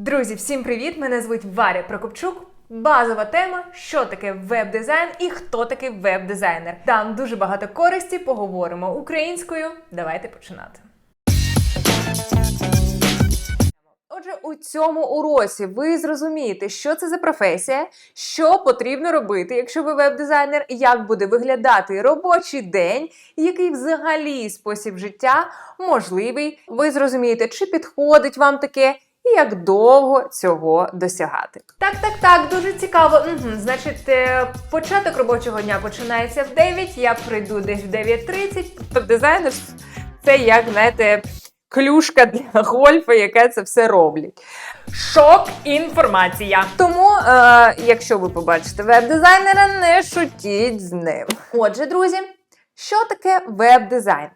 Друзі, всім привіт! Мене звуть Варя Прокопчук. Базова тема, що таке веб-дизайн і хто такий веб-дизайнер. Дам дуже багато користі, поговоримо українською. Давайте починати. Отже, у цьому уроці ви зрозумієте, що це за професія, що потрібно робити, якщо ви веб-дизайнер, як буде виглядати робочий день, який взагалі спосіб життя можливий. Ви зрозумієте, чи підходить вам таке. І як довго цього досягати? Так, так, так, дуже цікаво. Угу. Значить, е, початок робочого дня починається в 9, я прийду десь в 9.30. Тобто дизайнер це як знаєте, клюшка для гольфа, яка це все роблять. Шок інформація. Тому, е, якщо ви побачите веб-дизайнера, не шутіть з ним. Отже, друзі, що таке веб-дизайн?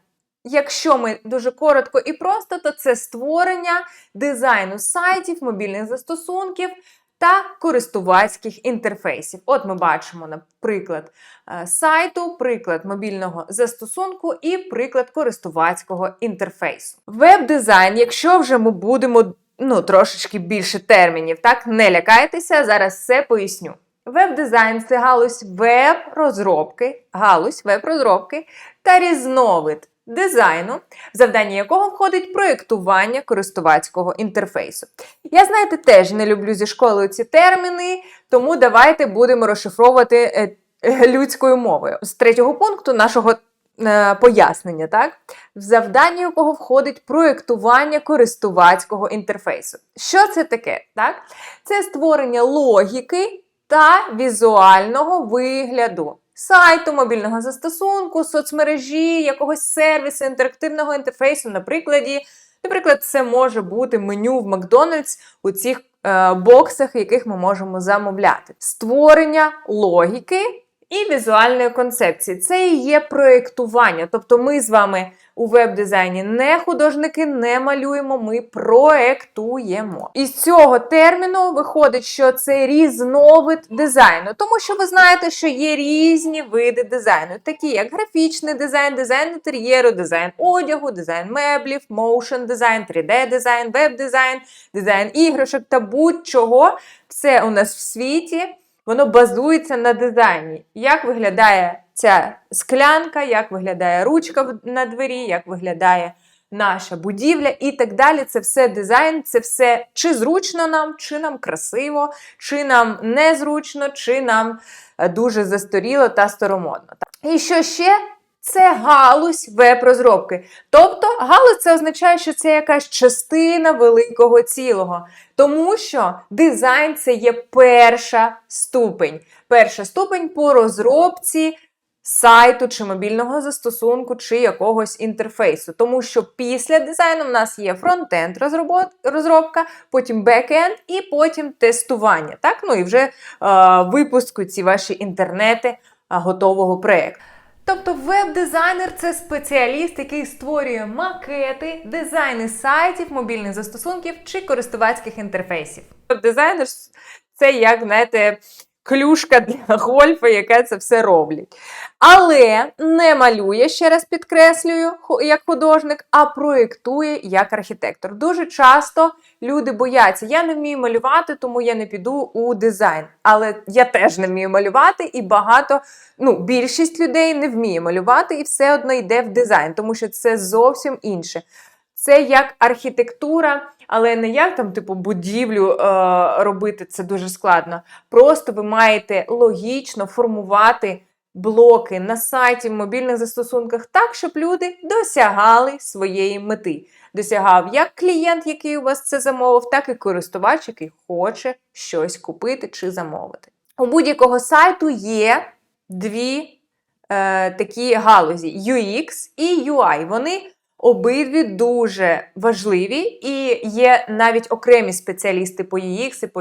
Якщо ми дуже коротко і просто, то це створення дизайну сайтів, мобільних застосунків та користувацьких інтерфейсів. От ми бачимо, наприклад, е, сайту, приклад мобільного застосунку і приклад користувацького інтерфейсу. Веб-дизайн, якщо вже ми будемо ну, трошечки більше термінів, так не лякайтеся, зараз все поясню. Веб-дизайн це галузь веб-розробки, галузь веб-розробки та різновид дизайну, завдання якого входить проєктування користувацького інтерфейсу. Я, знаєте, теж не люблю зі школою ці терміни, тому давайте будемо розшифровувати е, е, людською мовою. З третього пункту нашого е, пояснення, так? В завдання якого входить проєктування користувацького інтерфейсу. Що це таке? Так? Це створення логіки та візуального вигляду сайту, мобільного застосунку, соцмережі, якогось сервісу, інтерактивного інтерфейсу. Наприклад, наприклад, це може бути меню в Макдональдс у цих е, боксах, яких ми можемо замовляти. Створення логіки. І візуальної концепції. Це і є проєктування. Тобто ми з вами у веб-дизайні не художники, не малюємо, ми проєктуємо. Із цього терміну виходить, що це різновид дизайну, тому що ви знаєте, що є різні види дизайну, такі як графічний дизайн, дизайн інтер'єру, дизайн одягу, дизайн меблів, моушен дизайн, 3D-дизайн, веб-дизайн, дизайн іграшок та будь-чого. Все у нас в світі. Воно базується на дизайні. Як виглядає ця склянка, як виглядає ручка на двері, як виглядає наша будівля і так далі. Це все дизайн, це все чи зручно нам, чи нам красиво, чи нам незручно, чи нам е, дуже застаріло та старомодно. І що ще? Це галузь веб-розробки. Тобто галузь це означає, що це якась частина великого цілого. Тому що дизайн це є перша ступень. Перша ступень по розробці сайту чи мобільного застосунку, чи якогось інтерфейсу. Тому що після дизайну в нас є фронтенд розробка, потім бекенд і потім тестування. Так? Ну і вже е, випуску ці ваші інтернети е, готового проєкту. Тобто веб-дизайнер це спеціаліст, який створює макети, дизайни сайтів, мобільних застосунків чи користувацьких інтерфейсів. Веб-дизайнер це як, знаєте, клюшка для гольфа, яка це все роблять. Але не малює, ще раз підкреслюю, як художник, а проєктує як архітектор. Дуже часто люди бояться, я не вмію малювати, тому я не піду у дизайн. Але я теж не вмію малювати, і багато, ну, більшість людей не вміє малювати і все одно йде в дизайн, тому що це зовсім інше. Це як архітектура, але не як там, типу, будівлю е, робити це дуже складно. Просто ви маєте логічно формувати блоки на сайті, в мобільних застосунках так, щоб люди досягали своєї мети. Досягав як клієнт, який у вас це замовив, так і користувач, який хоче щось купити чи замовити. У будь-якого сайту є дві е, такі галузі: UX і UI. Вони Обидві дуже важливі, і є навіть окремі спеціалісти по UX, і по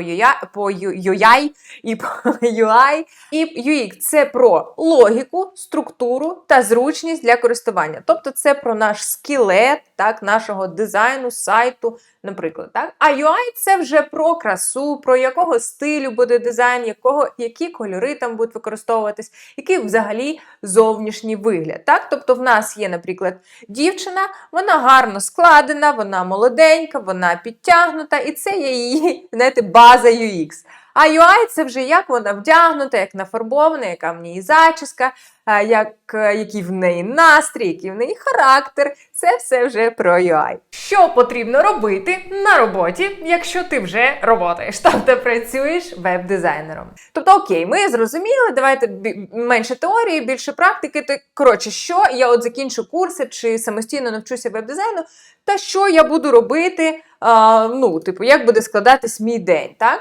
UI, і по UI. І UX – це про логіку, структуру та зручність для користування. Тобто це про наш скелет, так, нашого дизайну, сайту, наприклад, так? А UI це вже про красу, про якого стилю буде дизайн, якого, які кольори там будуть використовуватись, який взагалі зовнішній вигляд. Так? Тобто в нас є, наприклад, дівчина, вона гарно складена, вона молоденька, вона підтягнута, і це є її знаєте, база UX. А UI це вже як вона вдягнута, як нафарбована, яка в ній зачіска, е, як, е, який в неї настрій, який в неї характер. Це все вже про UI. Що потрібно робити на роботі, якщо ти вже роботаєш, тобто працюєш веб-дизайнером. Тобто, окей, ми зрозуміли, давайте менше теорії, більше практики. То коротше, що я от закінчу курси чи самостійно навчуся веб-дизайну, та що я буду робити, а, ну, типу, як буде складатись мій день, так?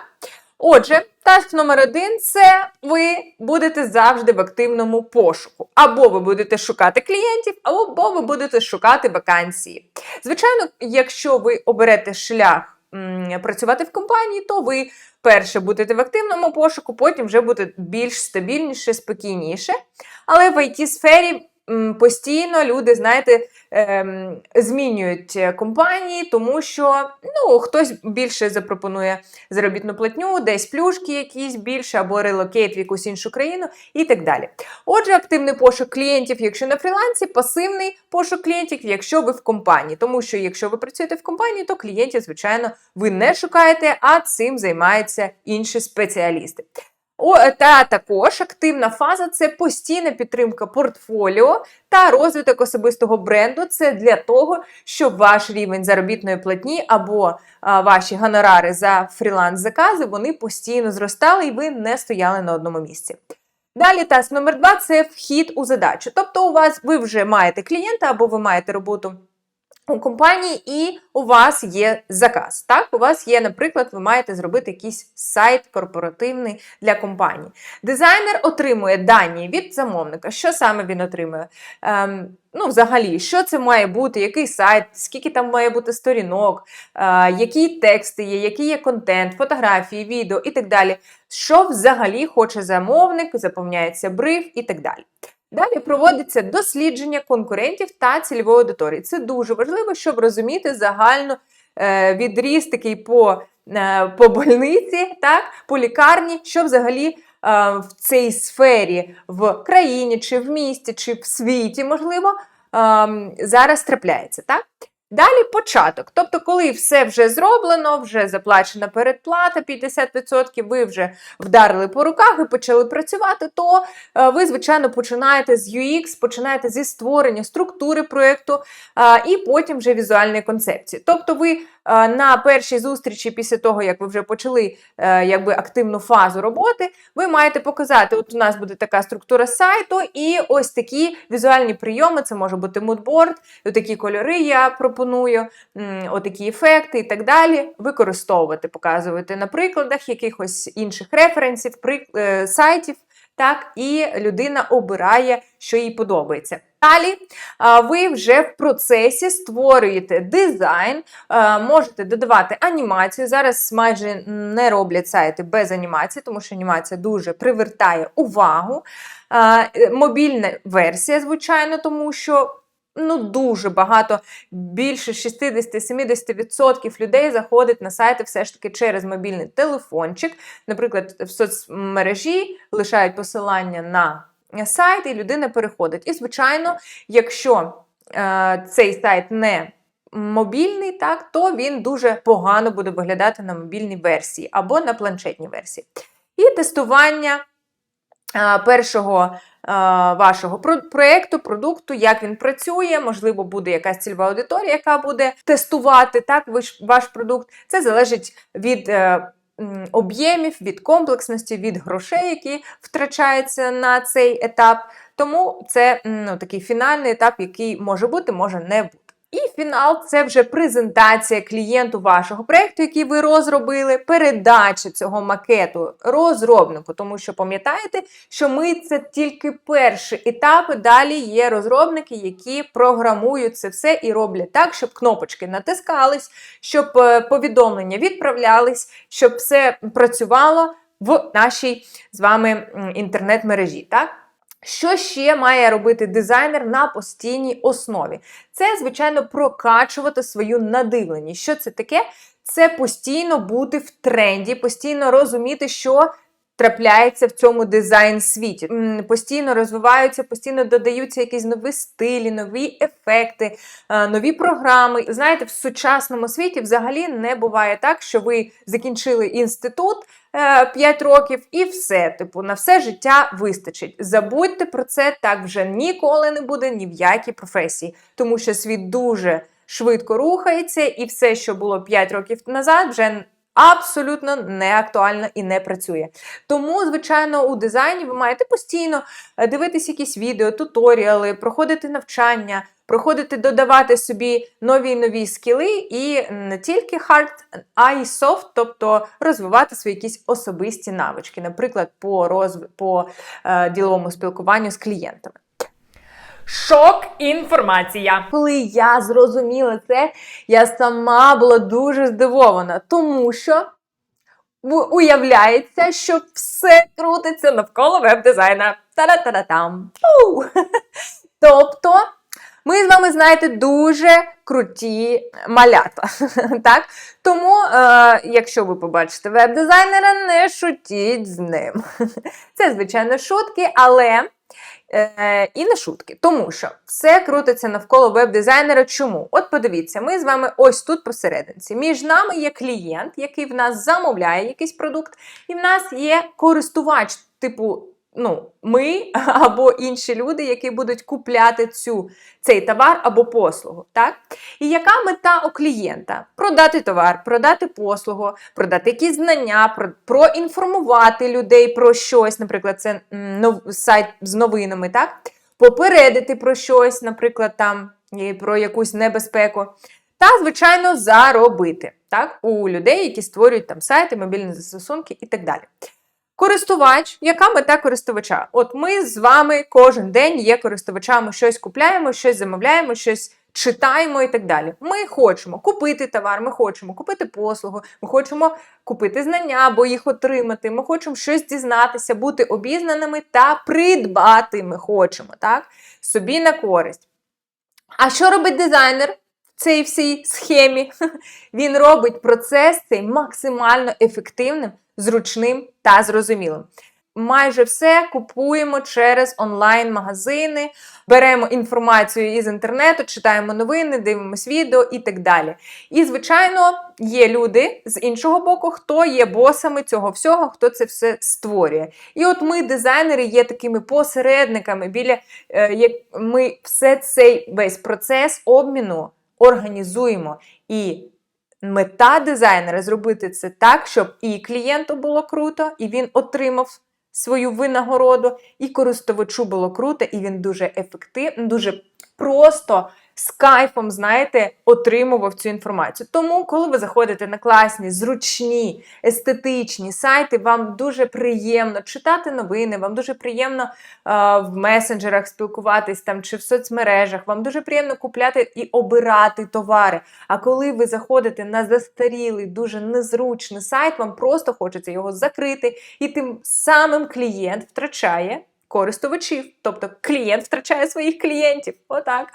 Отже, таск номер один це ви будете завжди в активному пошуку. Або ви будете шукати клієнтів, або ви будете шукати вакансії. Звичайно, якщо ви оберете шлях м, працювати в компанії, то ви перше будете в активному пошуку, потім вже буде більш стабільніше, спокійніше. Але в it сфері постійно люди, знаєте, ем, змінюють е, компанії, тому що ну, хтось більше запропонує заробітну платню, десь плюшки якісь більше, або релокейт в якусь іншу країну і так далі. Отже, активний пошук клієнтів, якщо на фрілансі, пасивний пошук клієнтів, якщо ви в компанії. Тому що якщо ви працюєте в компанії, то клієнтів, звичайно, ви не шукаєте, а цим займаються інші спеціалісти. О, та також активна фаза це постійна підтримка портфоліо та розвиток особистого бренду. Це для того, щоб ваш рівень заробітної платні або а, ваші гонорари за фріланс-закази вони постійно зростали і ви не стояли на одному місці. Далі таск номер два це вхід у задачу. Тобто, у вас ви вже маєте клієнта або ви маєте роботу у компанії, і у вас є заказ. Так, у вас є, наприклад, ви маєте зробити якийсь сайт корпоративний для компанії. Дизайнер отримує дані від замовника. Що саме він отримує? Ем, ну, взагалі, що це має бути, який сайт, скільки там має бути сторінок, е, які тексти є, який є контент, фотографії, відео і так далі. Що взагалі хоче замовник, заповняється бриф і так далі. Далі проводиться дослідження конкурентів та цільової аудиторії. Це дуже важливо, щоб розуміти загальну е, відріз такий по, е, по больниці, так, по лікарні, що взагалі е, в цій сфері в країні, чи в місті, чи в світі, можливо, е, зараз трапляється. так? Далі початок. Тобто, коли все вже зроблено, вже заплачена передплата 50%, ви вже вдарили по руках і почали працювати, то е, ви, звичайно, починаєте з UX, починаєте зі створення структури проєкту і потім вже візуальної концепції. Тобто, ви на першій зустрічі, після того, як ви вже почали якби, активну фазу роботи, ви маєте показати, от у нас буде така структура сайту, і ось такі візуальні прийоми, це може бути мудборд, такі кольори я пропоную пропоную отакі ефекти і так далі, використовувати, показувати на прикладах якихось інших референсів, е, сайтів. Так, і людина обирає, що їй подобається. Далі ви вже в процесі створюєте дизайн, можете додавати анімацію. Зараз майже не роблять сайти без анімації, тому що анімація дуже привертає увагу. Мобільна версія, звичайно, тому що ну дуже багато, більше 60-70% людей заходить на сайти все ж таки через мобільний телефончик. Наприклад, в соцмережі лишають посилання на сайт, і людина переходить. І, звичайно, якщо е, цей сайт не Мобільний, так, то він дуже погано буде виглядати на мобільній версії або на планшетній версії. І тестування першого вашого проєкту, продукту, як він працює, можливо, буде якась цільова аудиторія, яка буде тестувати так, ваш продукт. Це залежить від. Е, об'ємів, від комплексності, від грошей, які втрачаються на цей етап. Тому це ну, такий фінальний етап, який може бути, може не бути. І фінал це вже презентація клієнту вашого проєкту, який ви розробили, передача цього макету розробнику. Тому що пам'ятаєте, що ми це тільки перший етап. Далі є розробники, які програмують це все і роблять так, щоб кнопочки натискались, щоб е, повідомлення відправлялись, щоб все працювало в нашій з вами інтернет-мережі. так? Що ще має робити дизайнер на постійній основі? Це, звичайно, прокачувати свою надивленість. Що це таке? Це постійно бути в тренді, постійно розуміти, що трапляється в цьому дизайн-світі. Постійно розвиваються, постійно додаються якісь нові стилі, нові ефекти, е, нові програми. Знаєте, в сучасному світі взагалі не буває так, що ви закінчили інститут. 5 років і все, типу, на все життя вистачить. Забудьте про це, так вже ніколи не буде ні в якій професії, тому що світ дуже швидко рухається, і все, що було 5 років назад, вже абсолютно не актуально і не працює. Тому, звичайно, у дизайні ви маєте постійно е, дивитись якісь відео, туторіали, проходити навчання. Проходити, додавати собі нові і нові скіли, і не тільки hard, а й soft, тобто розвивати свої якісь особисті навички, наприклад, по розв... по е, діловому спілкуванню з клієнтами. Шок інформація. Коли я зрозуміла це, я сама була дуже здивована, тому що уявляється, що все крутиться навколо веб-дизайна. Та-да-та-да-там. Тобто, ми з вами знаєте дуже круті малята. так? Тому, е, якщо ви побачите веб-дизайнера, не шутіть з ним. Це, звичайно, шутки, але. Е, і не шутки, тому що все крутиться навколо веб-дизайнера. Чому? От подивіться, ми з вами ось тут посерединці. Між нами є клієнт, який в нас замовляє якийсь продукт, і в нас є користувач, типу, ну, ми або інші люди, які будуть купляти цю, цей товар або послугу. Так? І яка мета у клієнта? Продати товар, продати послугу, продати якісь знання, про, проінформувати людей про щось, наприклад, це нов, сайт з новинами, так? попередити про щось, наприклад, там про якусь небезпеку. Та, звичайно, заробити так? у людей, які створюють там сайти, мобільні застосунки і так далі. Користувач, яка мета користувача? От ми з вами кожен день є користувачами, щось купляємо, щось замовляємо, щось читаємо і так далі. Ми хочемо купити товар, ми хочемо купити послугу, ми хочемо купити знання або їх отримати. Ми хочемо щось дізнатися, бути обізнаними та придбати. Ми хочемо, так? Собі на користь. А що робить дизайнер в цій всій схемі? Він робить процес цей максимально ефективним, зручним та зрозумілим. Майже все купуємо через онлайн-магазини, беремо інформацію із інтернету, читаємо новини, дивимося відео і так далі. І, звичайно, є люди з іншого боку, хто є босами цього всього, хто це все створює. І от ми, дизайнери, є такими посередниками, біля е, як ми все цей весь процес обміну організуємо. І мета дизайнера зробити це так, щоб і клієнту було круто, і він отримав свою винагороду, і користувачу було круто, і він дуже ефективно, дуже просто. З кайфом, знаєте, отримував цю інформацію. Тому, коли ви заходите на класні, зручні, естетичні сайти, вам дуже приємно читати новини, вам дуже приємно е, в месенджерах спілкуватись там чи в соцмережах, вам дуже приємно купляти і обирати товари. А коли ви заходите на застарілий, дуже незручний сайт, вам просто хочеться його закрити, і тим самим клієнт втрачає користувачів. Тобто клієнт втрачає своїх клієнтів. Отак.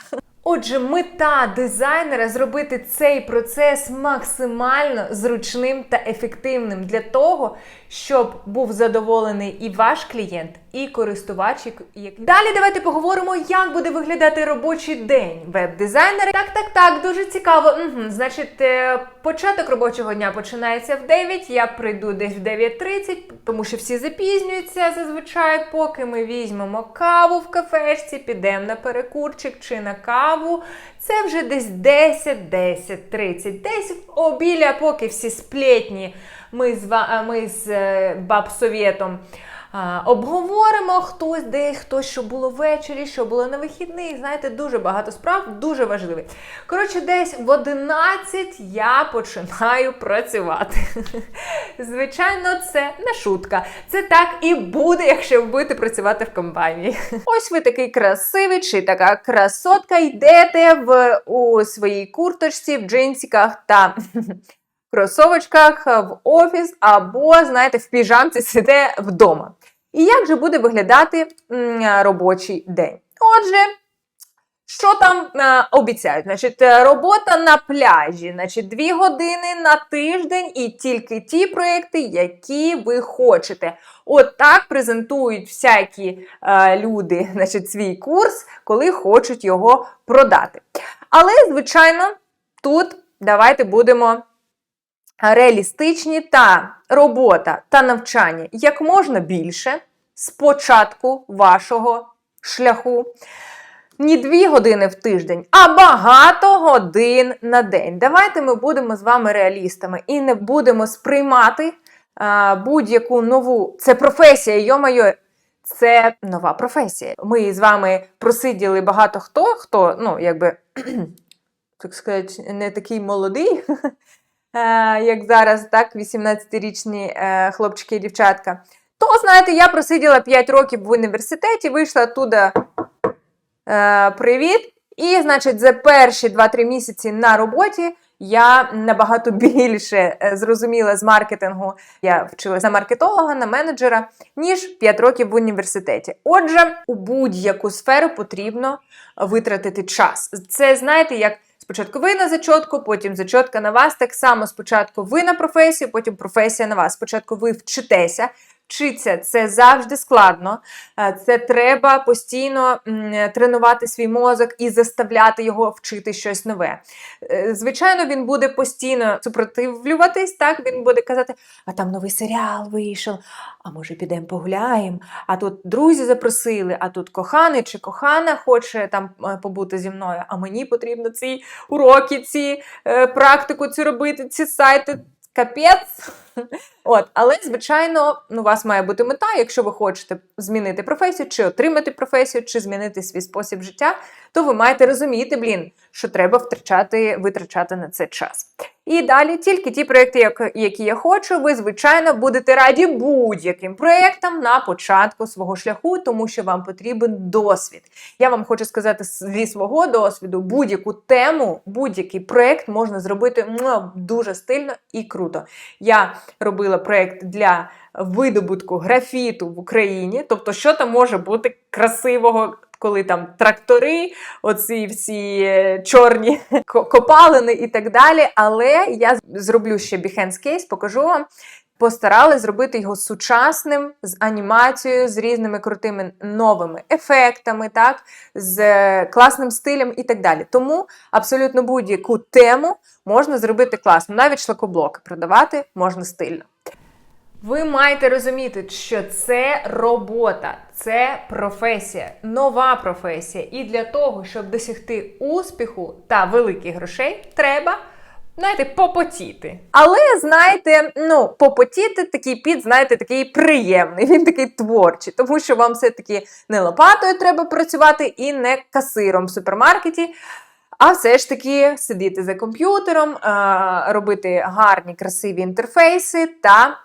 Отже, мета дизайнера зробити цей процес максимально зручним та ефективним для того, щоб був задоволений і ваш клієнт, і користувач. як- Далі давайте поговоримо, як буде виглядати робочий день веб-дизайнера. Так, так, так, дуже цікаво. Угу. Значить, е, початок робочого дня починається в 9, я прийду десь в 9.30, тому що всі запізнюються зазвичай, поки ми візьмемо каву в кафешці, підемо на перекурчик чи на каву. Це вже десь 10, 10, 30, 10 обіля, поки всі сплетні. Ми з, ми з е, бабсовєтом обговоримо хтось де, хто що було ввечері, що було на вихідних. Знаєте, дуже багато справ, дуже важливі. Коротше, десь в 11 я починаю працювати. Звичайно, це не шутка. Це так і буде, якщо ви будете працювати в компанії. Ось ви такий красивий чи така красотка, йдете в у своїй курточці, в джинсиках та кросовочках в офіс, або, знаєте, в піжамці сиде вдома. І як же буде виглядати робочий день? Отже, що там е, обіцяють? Значить, робота на пляжі, значить, дві години на тиждень і тільки ті проекти, які ви хочете. От так презентують всякі е, люди значить, свій курс, коли хочуть його продати. Але, звичайно, тут давайте будемо реалістичні та робота та навчання як можна більше з початку вашого шляху. Ні дві години в тиждень, а багато годин на день. Давайте ми будемо з вами реалістами і не будемо сприймати будь-яку нову. Це професія, йо-моє, це нова професія. Ми з вами просиділи багато хто, хто, ну, якби, так сказати, не такий молодий, як зараз, так, 18-річні е, хлопчики і дівчатка. То, знаєте, я просиділа 5 років в університеті, вийшла оттуда е, привіт. І, значить, за перші 2-3 місяці на роботі я набагато більше е, зрозуміла з маркетингу. Я вчилася на маркетолога, на менеджера, ніж 5 років в університеті. Отже, у будь-яку сферу потрібно витратити час. Це знаєте, як спочатку ви на зачотку, потім зачотка на вас. Так само спочатку ви на професію, потім професія на вас. Спочатку ви вчитеся. Вчиться це завжди складно. Е, Це треба постійно тренувати свій мозок і заставляти його вчити щось нове. Е, Звичайно, він буде постійно супротивлюватись, так він буде казати: а там новий серіал вийшов, а може підемо погуляємо, а тут друзі запросили, а тут коханий чи кохана хоче там е, побути зі мною, а мені потрібно ці уроки, ці практику цю робити, ці сайти. Капець. От, але, звичайно, ну, у вас має бути мета, якщо ви хочете змінити професію, чи отримати професію, чи змінити свій спосіб життя, то ви маєте розуміти, блін, що треба втрачати, витрачати на це час. І далі тільки ті проекти, які я хочу, ви, звичайно, будете раді будь-яким проектам на початку свого шляху, тому що вам потрібен досвід. Я вам хочу сказати зі свого досвіду, будь-яку тему, будь-який проект можна зробити дуже стильно і круто. Я робила проєкт для видобутку графіту в Україні. Тобто, що там може бути красивого, коли там трактори, оці всі е, чорні копалини і так далі. Але я зроблю ще Behance кейс, покажу вам. Постаралась зробити його сучасним з анімацією, з різними крутими новими ефектами, так, з е, класним стилем і так далі. Тому абсолютно будь-яку тему можна зробити класно. Навіть шлакоблоки продавати можна стильно. Ви маєте розуміти, що це робота, це професія, нова професія. І для того, щоб досягти успіху та великих грошей, треба. Знаєте, попотіти. Але, знаєте, ну, попотіти такий піт, знаєте, такий приємний, він такий творчий, тому що вам все-таки не лопатою треба працювати і не касиром в супермаркеті, а все ж таки сидіти за комп'ютером, робити гарні, красиві інтерфейси та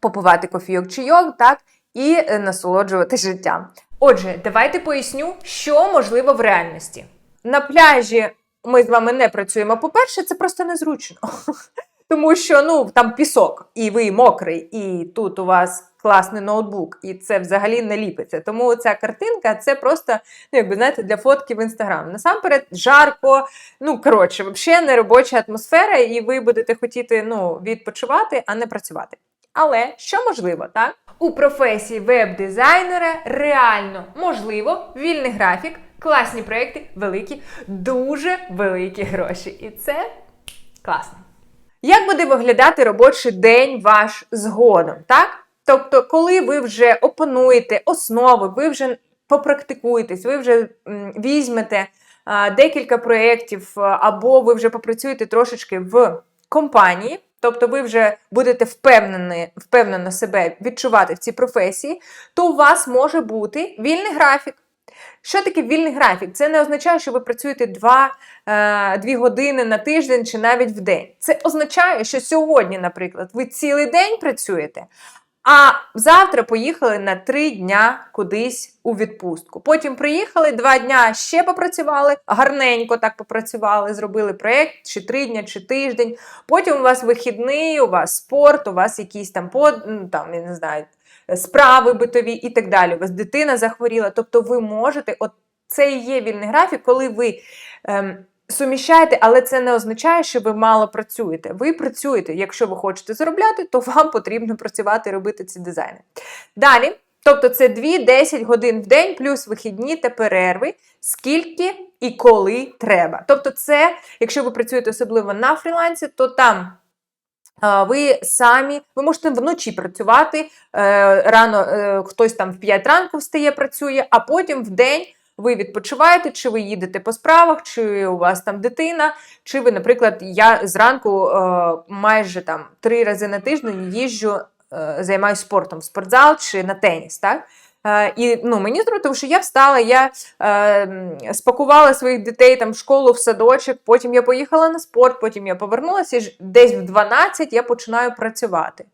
попивати кофійок чайок, так, і насолоджувати життям. Отже, давайте поясню, що можливо в реальності. На пляжі ми з вами не працюємо. По-перше, це просто незручно. Тому що ну там пісок, і ви мокрий, і тут у вас класний ноутбук, і це взагалі не ліпиться. Тому ця картинка це просто, ну якби знаєте, для фотки в інстаграм. Насамперед, жарко, ну коротше, взагалі не робоча атмосфера, і ви будете хотіти ну, відпочивати, а не працювати. Але що можливо, так? У професії веб-дизайнера реально можливо вільний графік, класні проекти, великі, дуже великі гроші. І це класно. Як буде виглядати робочий день ваш згодом, так? Тобто, коли ви вже опануєте основи, ви вже попрактикуєтесь, ви вже візьмете декілька проєктів, або ви вже попрацюєте трошечки в компанії, тобто ви вже будете впевнені, впевнено себе відчувати в цій професії, то у вас може бути вільний графік. Що таке вільний графік? Це не означає, що ви працюєте 2 2 години на тиждень чи навіть в день. Це означає, що сьогодні, наприклад, ви цілий день працюєте, А завтра поїхали на три дня кудись у відпустку. Потім приїхали два дня ще попрацювали, гарненько так попрацювали, зробили проєкт, чи три дня, чи тиждень. Потім у вас вихідний, у вас спорт, у вас якісь там под, ну, там, я не знаю, справи битові і так далі. У вас дитина захворіла. Тобто ви можете, от це і є вільний графік, коли ви. Ем, Суміщаєте, але це не означає, що ви мало працюєте. Ви працюєте. Якщо ви хочете заробляти, то вам потрібно працювати і робити ці дизайни. Далі, тобто це 2-10 годин в день, плюс вихідні та перерви, скільки і коли треба. Тобто, це, якщо ви працюєте особливо на фрілансі, то там. Ви самі, ви можете вночі працювати, е, рано е, хтось там в 5 ранку встає, працює, а потім в день ви відпочиваєте, чи ви їдете по справах, чи у вас там дитина, чи ви, наприклад, я зранку е, майже там три рази на тиждень їжджу, займаюся спортом в спортзал чи на теніс. так? Е, і ну, мені зрозуміло, тому що я встала, я е, спакувала своїх дітей там в школу, в садочок, потім я поїхала на спорт, потім я повернулася, і десь в 12 я починаю працювати.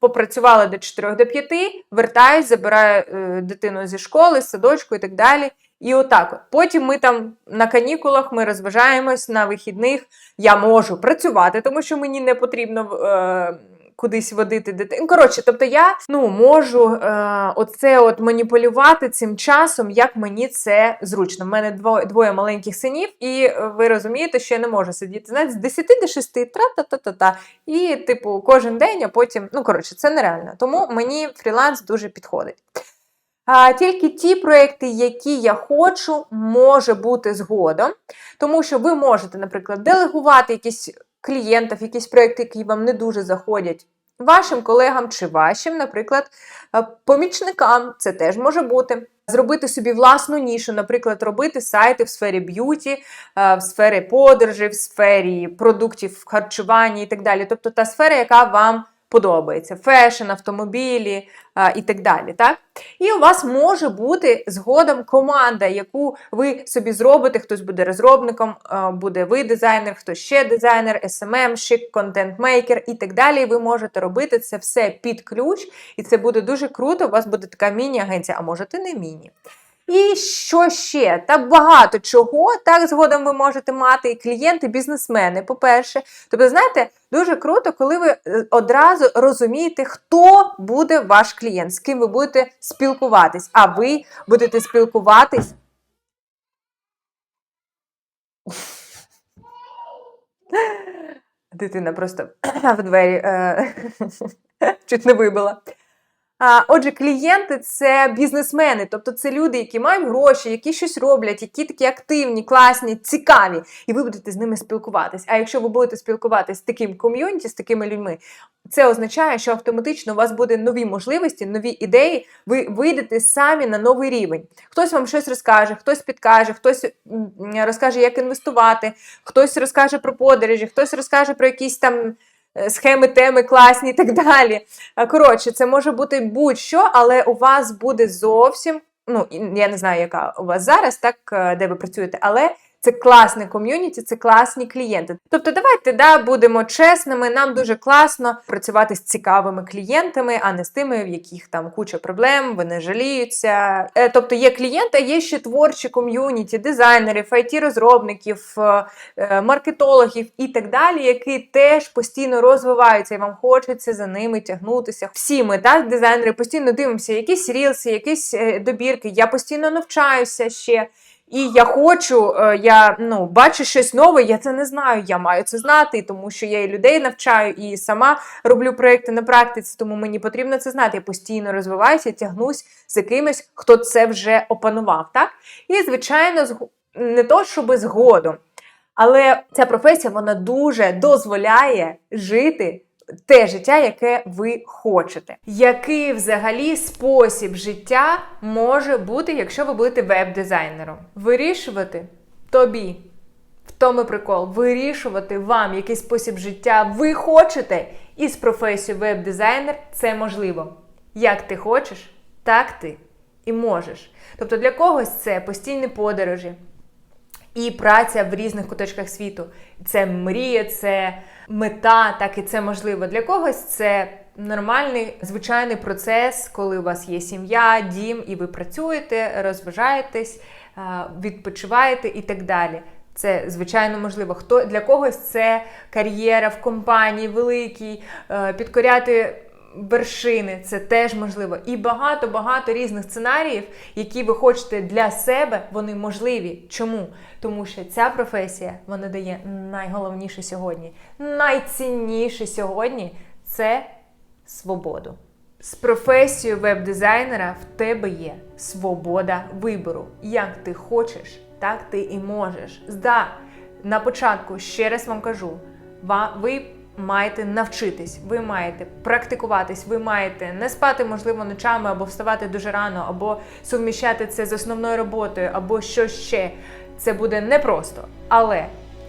Попрацювала до 4 до 5, вертаюсь, забираю е, дитину зі школи, з садочку і так далі. І отак. От. Потім ми там на канікулах ми розважаємось на вихідних. Я можу працювати, тому що мені не потрібно е, кудись водити дитину. Коротше, тобто я ну, можу е, оце от маніпулювати цим часом, як мені це зручно. У мене двоє, двоє маленьких синів, і ви розумієте, що я не можу сидіти знаєте, з 10 до 6, тра-та-та-та-та. І, типу, кожен день, а потім, ну коротше, це нереально. Тому мені фріланс дуже підходить. А тільки ті проекти, які я хочу, може бути згодом, тому що ви можете, наприклад, делегувати якісь клієнтів, якісь проекти, які вам не дуже заходять. Вашим колегам чи вашим, наприклад, е, помічникам це теж може бути. Зробити собі власну нішу, наприклад, робити сайти в сфері б'юті, е, в сфері подорожі, в сфері продуктів харчування і так далі. Тобто та сфера, яка вам подобається: фешн, автомобілі а, і так далі. Так? І у вас може бути згодом команда, яку ви собі зробите. Хтось буде розробником, буде ви дизайнер, хтось ще дизайнер, SMM-щик, контент-мейкер і так далі. І ви можете робити це все під ключ, і це буде дуже круто. У вас буде така міні-агенція, а можете не міні. І що ще? Та багато чого так згодом ви можете мати і клієнти, і бізнесмени, по-перше. Тобто, знаєте, дуже круто, коли ви е, одразу розумієте, хто буде ваш клієнт, з ким ви будете спілкуватись, а ви будете спілкуватись. Дитина просто в двері е, чуть не вибила. Отже, клієнти це бізнесмени, тобто це люди, які мають гроші, які щось роблять, які такі активні, класні, цікаві, і ви будете з ними спілкуватись. А якщо ви будете спілкуватись з таким ком'юніті, з такими людьми, це означає, що автоматично у вас буде нові можливості, нові ідеї. Ви вийдете самі на новий рівень. Хтось вам щось розкаже, хтось підкаже, хтось розкаже, як інвестувати, хтось розкаже про подорожі, хтось розкаже про якісь там. Е, Схеми, теми класні і так далі. Коротше, це може бути будь-що, але у вас буде зовсім. Ну, я не знаю, яка у вас зараз, так, е, де ви працюєте, але це класне ком'юніті, це класні клієнти. Тобто, давайте да, будемо чесними. Нам дуже класно працювати з цікавими клієнтами, а не з тими, в яких там куча проблем, вони жаліються. Е, Тобто є клієнти, є ще творчі ком'юніті, дизайнерів, IT-розробників, е, е, маркетологів і так далі, які теж постійно розвиваються, і вам хочеться за ними тягнутися. Всі ми, так, дизайнери, постійно дивимося, якісь рілси, якісь добірки. Я постійно навчаюся ще. І я хочу, е, я ну, бачу щось нове, я це не знаю, я маю це знати, тому що я і людей навчаю, і сама роблю проекти на практиці, тому мені потрібно це знати. Я постійно розвиваюся, тягнусь за кимось, хто це вже опанував. Так? І, звичайно, не то, щоб згодом, але ця професія вона дуже дозволяє жити те життя, яке ви хочете. Який взагалі спосіб життя може бути, якщо ви будете веб-дизайнером? Вирішувати тобі. В тому прикол, вирішувати вам, який спосіб життя ви хочете, і з професією веб-дизайнер це можливо. Як ти хочеш, так ти і можеш. Тобто для когось це постійні подорожі, і праця в різних куточках світу. Це мрія, це мета, так і це можливо. Для когось це нормальний звичайний процес, коли у вас є сім'я, дім, і ви працюєте, розважаєтесь, відпочиваєте і так далі. Це звичайно можливо. Хто для когось це кар'єра в компанії великій, е, підкоряти вершини, це теж можливо. І багато-багато різних сценаріїв, які ви хочете для себе, вони можливі. Чому? Тому що ця професія вона дає найголовніше сьогодні, найцінніше сьогодні це свободу. З професією веб-дизайнера в тебе є свобода вибору. Як ти хочеш, так ти і можеш. Да, на початку ще раз вам кажу: ви маєте навчитись, ви маєте практикуватись, ви маєте не спати, можливо, ночами або вставати дуже рано, або суміщати це з основною роботою, або що ще. Це буде непросто, але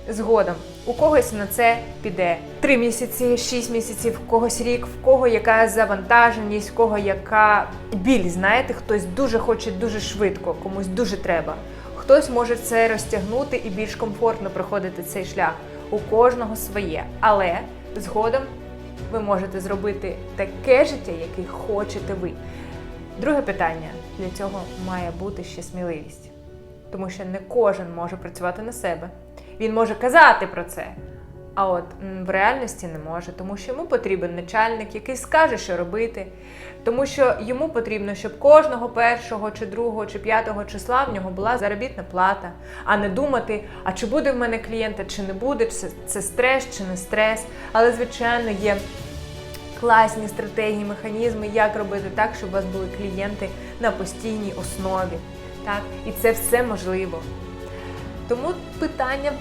згодом у когось на це піде 3 місяці, 6 місяців, в когось рік, в кого яка завантаженість, в кого яка біль. Знаєте, хтось дуже хоче дуже швидко, комусь дуже треба. Хтось може це розтягнути і більш комфортно проходити цей шлях. У кожного своє. Але згодом ви можете зробити таке життя, яке хочете ви. Друге питання для цього має бути ще сміливість. Тому що не кожен може працювати на себе. Він може казати про це, а от в реальності не може, тому що йому потрібен начальник, який скаже, що робити. Тому що йому потрібно, щоб кожного першого, чи другого, чи п'ятого числа в нього була заробітна плата, а не думати, а чи буде в мене клієнта, чи не буде, це, це стрес, чи не стрес. Але, звичайно, є класні стратегії, механізми, як робити так, щоб у вас були клієнти на постійній основі. Так? І це все можливо. Тому питання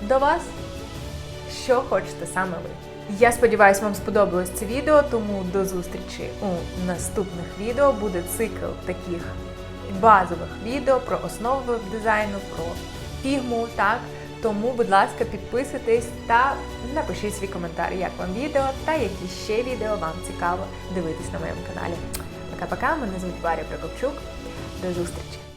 до вас, що хочете саме ви. Я сподіваюся, вам сподобалось це відео, тому до зустрічі у наступних відео буде цикл таких базових відео про основи веб-дизайну, про фігму. Так? Тому, будь ласка, підписуйтесь та напишіть свій коментар, як вам відео та які ще відео вам цікаво дивитись на моєму каналі. Пока-пока, мене звуть Варя Прокопчук. До зустрічі!